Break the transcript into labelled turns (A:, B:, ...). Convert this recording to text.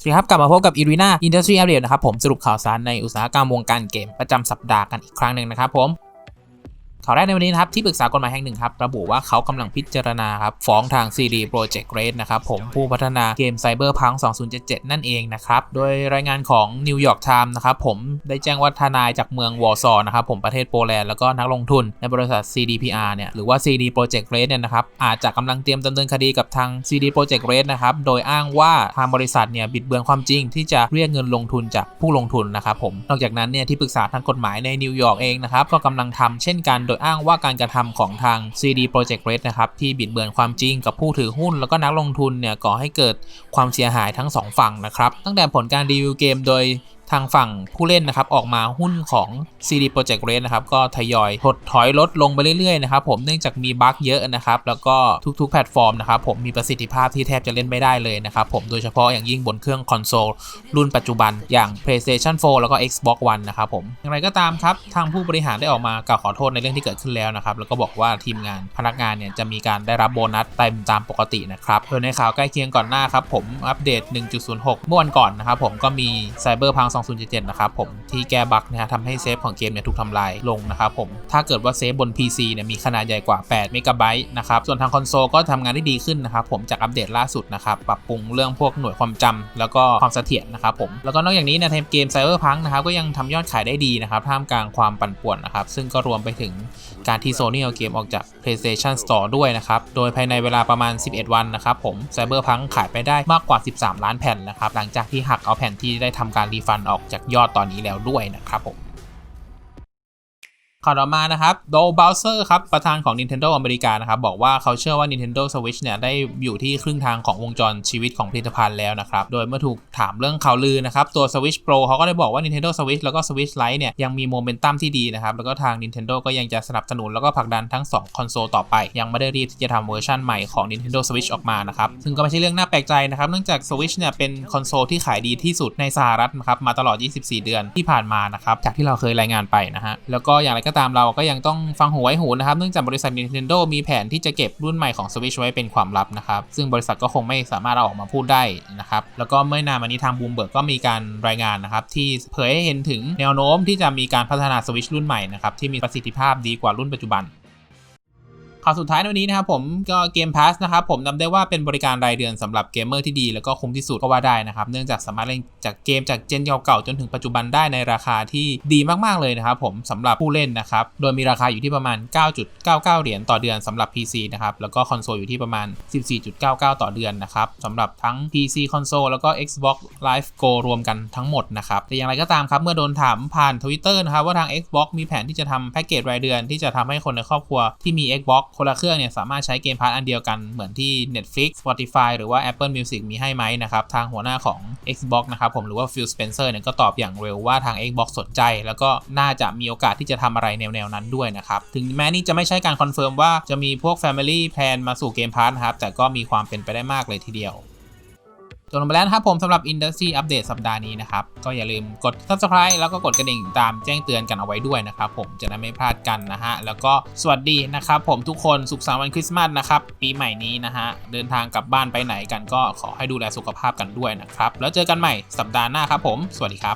A: สวัสดีครับ กลับมาพบกับ Irina Industry Update นะครับผมสรุปข่าวสารในอุตสาหกรรมวงการเกมประจำสัปดาห์กันอีกครั้งหนึ่งนะครับผม ข่าวแรกในวันนี้นะครับที่ปรึกษากฎหมายแห่งหนึ่งครับระบุว่าเขากำลังพิจารณาครับฟ้องทาง CD Projekt Red นะครับผมผู้พัฒนาเกม Cyberpunk 2077 นั่นเองนะครับโดยรายงานของ New York Times นะครับผมได้แจ้งว่าทนายจากเมืองวอร์ซอนะครับผมประเทศโปแลนด์แล้วก็นักลงทุนในบริษัท CDPR เนี่ยหรือว่า CD Projekt Red เนี่ยนะครับอาจจะกำลังเตรียมดำเนินคดีกับทาง CD Projekt Red นะครับโดยอ้างว่าทางบริษัทเนี่ยบิดเบือนความจริงที่จะเรียกเงินลงทุนจากผู้ลงทุนนะครับผมนอกจากนั้นเนี่ยที่ปรึกษาทางกฎหมายในนิวยอร์กเองนะครับก็กำลังทำเช่นกันโดยอ้างว่าการกระทำของทาง CD Projekt Red นะครับที่บิดเบือนความจริงกับผู้ถือหุ้น แล้วก็นักลงทุนเนี่ยก่อให้เกิดความเสียหายทั้งสองฝั่งนะครับตั้งแต่ผลการรีวิวเกมโดย ทางฝั่งผู้เล่นนะครับออกมาหุ้นของ CD Projekt Red นะครับก็ทยอยถดถอยลดลงไปเรื่อยๆนะครับผมเนื่องจากมีบั๊กเยอะนะครับแล้วก็ทุกๆแพลตฟอร์มนะครับผมมีประสิทธิภาพที่แทบจะเล่นไม่ได้เลยนะครับผมโดยเฉพาะอย่างยิ่งบนเครื่องคอนโซลรุ่นปัจจุบันอย่าง PlayStation 4 แล้วก็ Xbox One นะครับผมอย่างไรก็ตามครับทางผู้บริหารได้ออกมากล่าวขอโทษในเรื่องที่เกิดขึ้นแล้วนะครับแล้วก็บอกว่าทีมงานพนักงานเนี่ยจะมีการได้รับโบนัสเต็มตามปกตินะครับโดยในข่าวใกล้เคียงก่อนหน้าครับผมอัปเดต 1.06 เมื่อวันก่อนนะครับผมก็มี Cyberpunk 2077 นะครับผมที่แก้บั๊กนะฮะทำให้เซฟของเกมเนี่ยถูกทำลายลงนะครับผมถ้าเกิดว่าเซฟบน PC เนี่ยมีขนาดใหญ่กว่า8เมกะไบต์นะครับส่วนทางคอนโซลก็ทำงานได้ดีขึ้นนะครับผมจากอัปเดตล่าสุดนะครับปรับปรุงเรื่องพวกหน่วยความจำแล้วก็ความเสถียรนะครับผมแล้วก็นอกจากนี้ในเกม Cyberpunk นะครับก็ยังทำยอดขายได้ดีนะครับท่ามกลางความปั่นป่วนนะครับซึ่งก็รวมไปถึงการที่ Sony เอาเกมออกจาก PlayStation Store ด้วยนะครับโดยภายในเวลาประมาณ 11 วันนะครับผม Cyberpunk ขายไปได้มากกว่า 13 ล้านแผ่นนะครับหลังจากที่หักเอาแผ่นที่ได้ทำการรีฟันออกจากยอดตอนนี้แล้วด้วยนะครับผม ข่าวต่อมานะครับโดบลเซอร์ครับ ประธานของ Nintendo อเมริกานะครับ บอกว่าเขาเชื่อว่า Nintendo Switch เนี่ย ได้อยู่ที่ครึ่งทางของวงจรชีวิตของผลิตภัณฑ์แล้วนะครับ โดยเมื่อถูกถามเรื่องข่าวลือนะครับ ตัว Switch Pro เขาก็ได้บอกว่า Nintendo Switch แล้วก็ Switch Lite เนี่ย ยังมีโมเมนตัมที่ดีนะครับ แล้วก็ทาง Nintendo ก็ยังจะสนับสนุนแล้วก็ผลักดันทั้ง 2 คอนโซลต่อไป ยังไม่ได้รีบที่จะทำเวอร์ชันใหม่ของ Nintendo Switch ออกมานะครับซึ่งก็ไม่ใช่เรื่องน่าแปลกใจนะครับเนื่องจาก Switch เนี่ยเป็นคอนโซลที่ขายดีที่สุดในสหรัฐนะครับมาตลอด 24 เดือนที่ผ่านมานะครับจากที่เราเคยรายงานไปนะฮะแล้วก็อย่างไรก็ตามเราก็ยังต้องฟังหูไว้หูนะครับ เนื่องจากบริษัท Nintendo มีแผนที่จะเก็บรุ่นใหม่ของ Switch ไว้เป็นความลับนะครับ ซึ่งบริษัทก็คงไม่สามารถเอาออกมาพูดได้นะครับ แล้วก็เมื่อนานมานี้ทางบูมเบิร์กก็มีการรายงานนะครับ ที่เผยให้เห็นถึงแนวโน้มที่จะมีการพัฒนา Switch รุ่นใหม่นะครับที่มีประสิทธิภาพดีกว่ารุ่นปัจจุบัน ข่าวสุดท้ายในวันนี้นะครับผมก็เกมพาสนะครับผมนำได้ว่าเป็นบริการรายเดือนสำหรับเกมเมอร์ที่ดีแล้วก็คุ้มที่สุดก็ว่าได้นะครับ เนื่องจากสามารถเล่นจากเกมจากเจนเก่าๆจนถึงปัจจุบันได้ในราคาที่ดีมากๆเลยนะครับผมสำหรับผู้เล่นนะครับ โดยมีราคาอยู่ที่ประมาณ 9.99 เหรียญต่อเดือนสำหรับ PC นะครับแล้วก็คอนโซลอยู่ที่ประมาณ 14.99 ต่อเดือนนะครับสำหรับทั้ง PC คอนโซลแล้วก็ Xbox Live Go รวมกันทั้งหมดนะครับแต่อย่างไรก็ตามครับเมื่อโดนถามผ่าน Twitter นะครับว่าทาง Xbox มีแผนที่จะทำแพ็กเกจรายเดือนที่จะทำให้คนในครอบครัวที่มี Xbox คนละเครื่องเนี่ยสามารถใช้เกมพาร์อันเดียวกันเหมือนที่ Netflix Spotify หรือว่า Apple Music มีให้ไหมนะครับทางหัวหน้าของ Xbox นะครับผมหรือว่า Phil Spencer เนี่ยก็ตอบอย่างเร็วว่าทาง Xbox สนใจ แล้วก็น่าจะมีโอกาสที่จะทำอะไรแนวๆนั้นด้วยนะครับถึงแม้นี่จะไม่ใช่การคอนเฟิร์มว่าจะมีพวก Family Plan มาสู่เกมพาร์นะครับแต่ก็มีความเป็นไปได้มากเลยทีเดียว จบลงไปแล้วนะครับผมสำหรับ Industry Update สัปดาห์นี้นะครับ ก็อย่าลืมกด Subscribe แล้วก็กดกระดิ่งตามแจ้งเตือนกันเอาไว้ด้วยนะครับผมจะได้ไม่พลาดกันนะฮะ แล้วก็สวัสดีนะครับผมทุกคนสุขสันต์วันคริสต์มาสนะครับ ปีใหม่นี้นะฮะ เดินทางกลับบ้านไปไหนกันก็ขอให้ดูแลสุขภาพกันด้วยนะครับ แล้วเจอกันใหม่สัปดาห์หน้าครับผม สวัสดีครับ